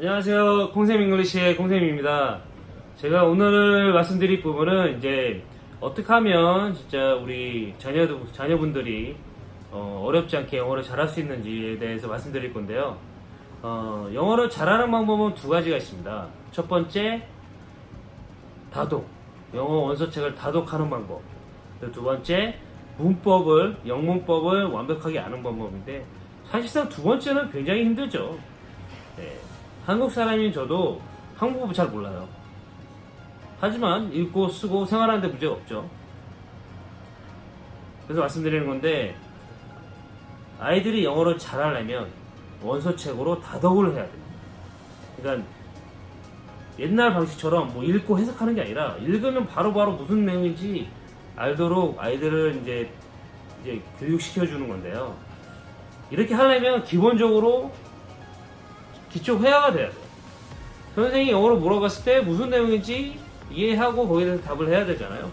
안녕하세요. 콩샘 잉글리시의 콩샘입니다. 제가 오늘 말씀드릴 부분은 이제 어떻게 하면 진짜 우리 자녀, 자녀분들이 어, 어렵지 않게 영어를 잘할 수 있는지에 대해서 말씀드릴 건데요. 어, 영어를 잘하는 방법은 두 가지가 있습니다. 첫 번째, 다독. 영어 원서책을 다독하는 방법. 두 번째, 문법을, 영문법을 완벽하게 아는 방법인데, 사실상 두 번째는 굉장히 힘들죠. 네. 한국 사람인 저도 한국어 잘 몰라요. 하지만 읽고 쓰고 생활하는데 문제가 없죠. 그래서 말씀드리는 건데, 아이들이 영어를 잘하려면 원서책으로 다독을 해야 됩니다. 그러니까 옛날 방식처럼 뭐 읽고 해석하는 게 아니라 읽으면 바로바로 무슨 내용인지 알도록 아이들을 이제 이제 교육시켜 주는 건데요. 이렇게 하려면 기본적으로 기초 회화가 돼야 돼요. 선생님이 영어로 물어봤을 때 무슨 내용인지 이해하고 거기에 대해서 답을 해야 되잖아요.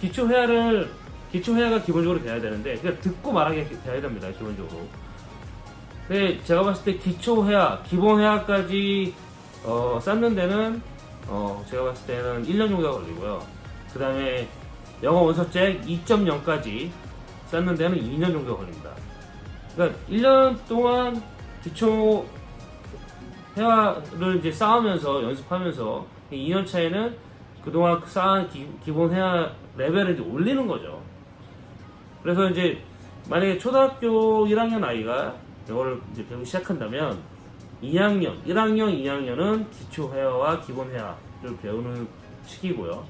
기초 회화를 기초 회화가 기본적으로 돼야 되는데 그냥 듣고 말하게 돼야 됩니다. 기본적으로. 근데 제가 봤을 때 기초 회화, 기본 회화까지 어, 쌓는 데는 어, 제가 봤을 때는 1년 정도가 걸리고요. 그 다음에 영어 원서책 2.0까지 쌓는 데는 2년 정도가 걸립니다. 그러니까 1년 동안 기초 회화를 이제 쌓으면서 연습하면서 2년 차에는 그동안 쌓은 기, 기본 회화 레벨을 이제 올리는 거죠. 그래서 이제 만약에 초등학교 1학년 아이가 영어를 이제 배우기 시작한다면 2학년, 1학년, 2학년은 기초 회화와 기본 회화를 배우는 시기고요.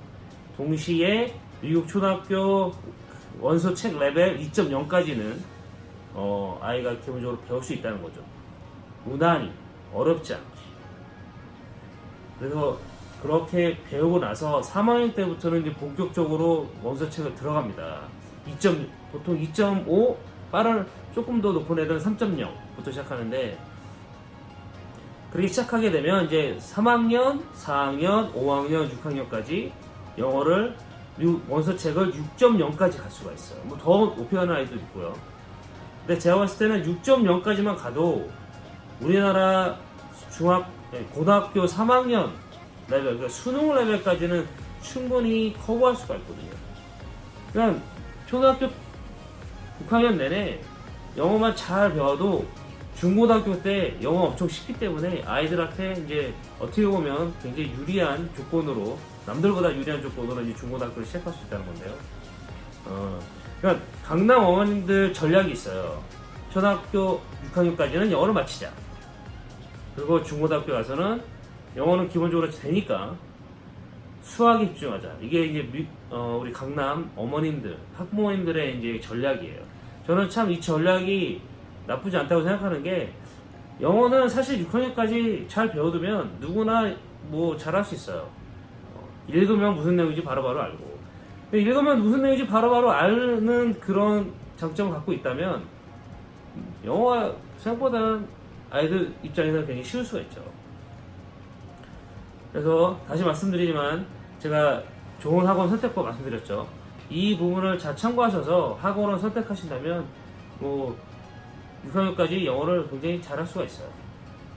동시에 미국 초등학교 원서 책 레벨 2.0까지는 어, 아이가 기본적으로 배울 수 있다는 거죠. 무난히 어렵지 않게. 그래서 그렇게 배우고 나서 3학년 때부터는 이제 본격적으로 원서 책을 들어갑니다. 2. 보통 2.5 빠른 조금 더 높은 애들은 3.0부터 시작하는데 그렇게 시작하게 되면 이제 3학년, 4학년, 5학년, 6학년까지 영어를 원서책을 6.0까지 갈 수가 있어요. 뭐 더 높여가는 아이도 있고요. 근데 제가 봤을 때는 6.0까지만 가도 우리나라 중학 예, 고등학교 3학년 레벨, 그러니까 수능 레벨까지는 충분히 커버할 수가 있거든요. 그냥 초등학교 6학년 내내 영어만 잘 배워도 중고등학교 때 영어 엄청 쉽기 때문에 아이들한테 이제 어떻게 보면 굉장히 유리한 조건으로 남들보다 유리한 조건으로 이제 중고등학교를 시작할 수 있다는 건데요. 어, 그러니까 강남 어머님들 전략이 있어요. 초등학교 6학년까지는 영어를 마치자. 그리고 중고등학교 가서는 영어는 기본적으로 되니까 수학에 집중하자. 이게 이제 미- 어, 우리 강남 어머님들, 학부모님들의 이제 전략이에요. 저는 참 이 전략이 나쁘지 않다고 생각하는 게 영어는 사실 6학년까지 잘 배워두면 누구나 뭐 잘할 수 있어요. 어, 읽으면 무슨 내용인지 바로바로 알고. 근데 읽으면 무슨 내용인지 바로 바로 아는 그런 장점을 갖고 있다면 영어가 생각보다는 아이들 입장에서는 굉장히 쉬울 수가 있죠. 그래서 다시 말씀드리지만 제가 좋은 학원 선택법 말씀드렸죠. 이 부분을 잘 참고하셔서 학원을 선택하신다면 뭐 6학년까지 영어를 굉장히 잘할 수가 있어요.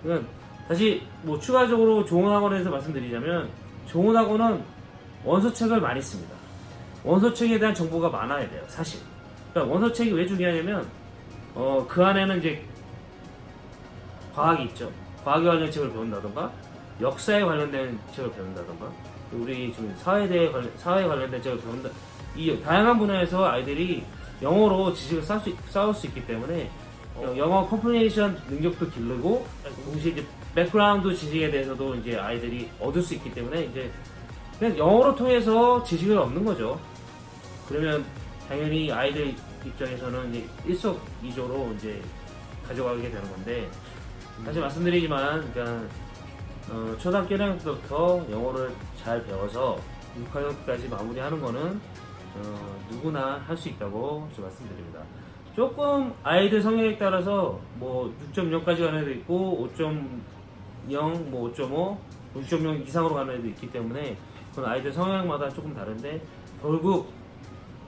그러니까 다시 뭐 추가적으로 좋은 학원에서 말씀드리자면 좋은 학원은 원서책을 많이 씁니다. 원서책에 대한 정보가 많아야 돼요, 사실. 그러니까 원서책이 왜 중요하냐면 어, 그 안에는 이제 과학이 있죠. 과학에 관련 책을 배운다던가 역사에 관련된 책을 배운다던가 우리 지금 사회대에 관련 사회에 관련된 책을 배운다. 이 다양한 분야에서 아이들이 영어로 지식을 쌓을 수, 쌓을 수 있기 때문에 어, 영어 커뮤니케이션 능력도 기르고 동시에 이제 백그라운드 지식에 대해서도 이제 아이들이 얻을 수 있기 때문에 이제 그냥 영어로 통해서 지식을 얻는 거죠. 그러면 당연히 아이들 입장에서는 이제 일석이조로 이제 가져가게 되는 건데 다시 말씀드리지만 그러니까 어, 초등학교 1학년부터 영어를 잘 배워서 6학년까지 마무리하는 거는 어, 누구나 할 수 있다고 좀 말씀드립니다. 조금 아이들 성향에 따라서 뭐 6.0까지 가는 애도 있고 5.0, 뭐 5.5, 6.0 이상으로 가는 애도 있기 때문에 그건 아이들 성향마다 조금 다른데 결국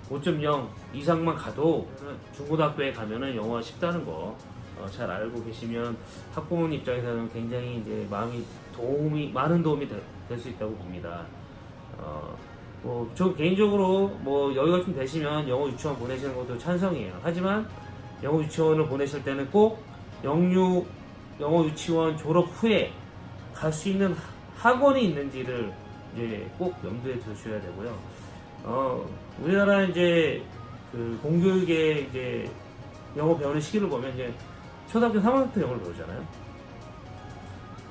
5.0 이상만 가도 중고등학교에 가면은 영어가 쉽다는 거 어, 잘 알고 계시면 학부모님 입장에서는 굉장히 이제 마음이 도움이 많은 도움이 될 수 있다고 봅니다. 어, 뭐, 저 개인적으로 뭐 여유가 좀 되시면 영어 유치원 보내시는 것도 찬성이에요. 하지만 영어 유치원을 보내실 때는 꼭 영유 영어 유치원 졸업 후에 갈 수 있는 하- 학원이 있는지를 이제 꼭 염두에 두셔야 되고요. 어, 우리나라 이제 그 공교육의 이제 영어 배우는 시기를 보면 이제 초등학교 3학년부터 영어를 배우잖아요.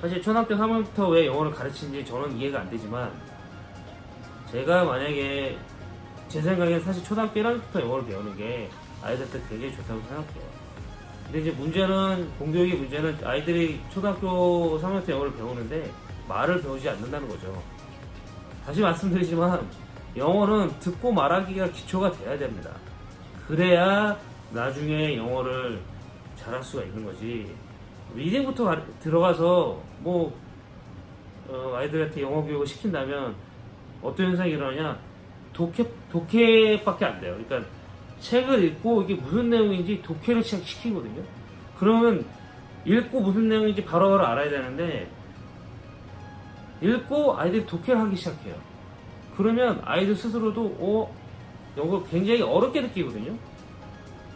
사실 초등학교 3학년부터 왜 영어를 가르치는지 저는 이해가 안 되지만 제가 만약에 제 생각엔 사실 초등학교 1학년부터 영어를 배우는 게 아이들한테 굉장히 좋다고 생각해요. 근데 이제 문제는 공교육의 문제는 아이들이 초등학교 3학년 때 영어를 배우는데 말을 배우지 않는다는 거죠. 다시 말씀드리지만 영어는 듣고 말하기가 기초가 돼야 됩니다. 그래야 나중에 영어를 잘할 수가 있는 거지. 리딩부터 들어가서 뭐 어, 아이들한테 영어 교육을 시킨다면 어떤 현상이 일어나냐 독해 독해밖에 안 돼요. 그러니까 책을 읽고 이게 무슨 내용인지 독해를 시키거든요. 그러면 읽고 무슨 내용인지 바로바로 알아야 되는데 읽고 아이들이 독해를 하기 시작해요. 그러면 아이들 스스로도 어 영어 굉장히 어렵게 느끼거든요.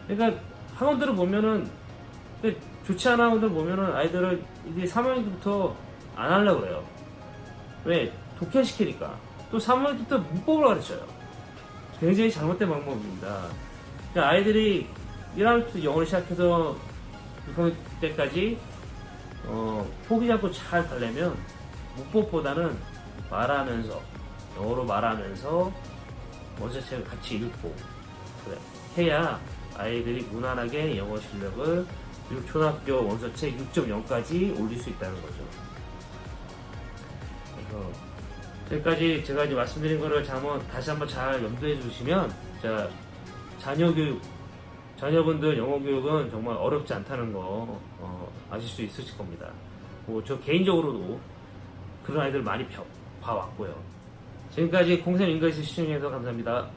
그러니까 학원들을 보면은 그 좋지 않은 학원들 보면은 아이들을 이제 3학년부터 안 하려고 그래요. 왜? 독해시키니까. 또 3학년부터 문법을 가르쳐요. 굉장히 잘못된 방법입니다. 그러니까 아이들이 1학년부터 영어를 시작해서 6학년 때까지 어, 포기 잡고 잘 가려면 문법보다는 말하면서 영어로 말하면서 원서책을 같이 읽고 그래 해야 아이들이 무난하게 영어 실력을 육- 초등학교 원서책 6.0까지 올릴 수 있다는 거죠. 그래서 지금까지 제가 이제 말씀드린 거를 한번 다시 한번 잘 염두해 주시면 자 자녀 교육 자녀분들 영어 교육은 정말 어렵지 않다는 거 어, 아실 수 있으실 겁니다. 뭐 저 개인적으로도 그런 아이들 많이 벼- 봐왔고요. 지금까지 공샘 인글리시 시청해서 감사합니다.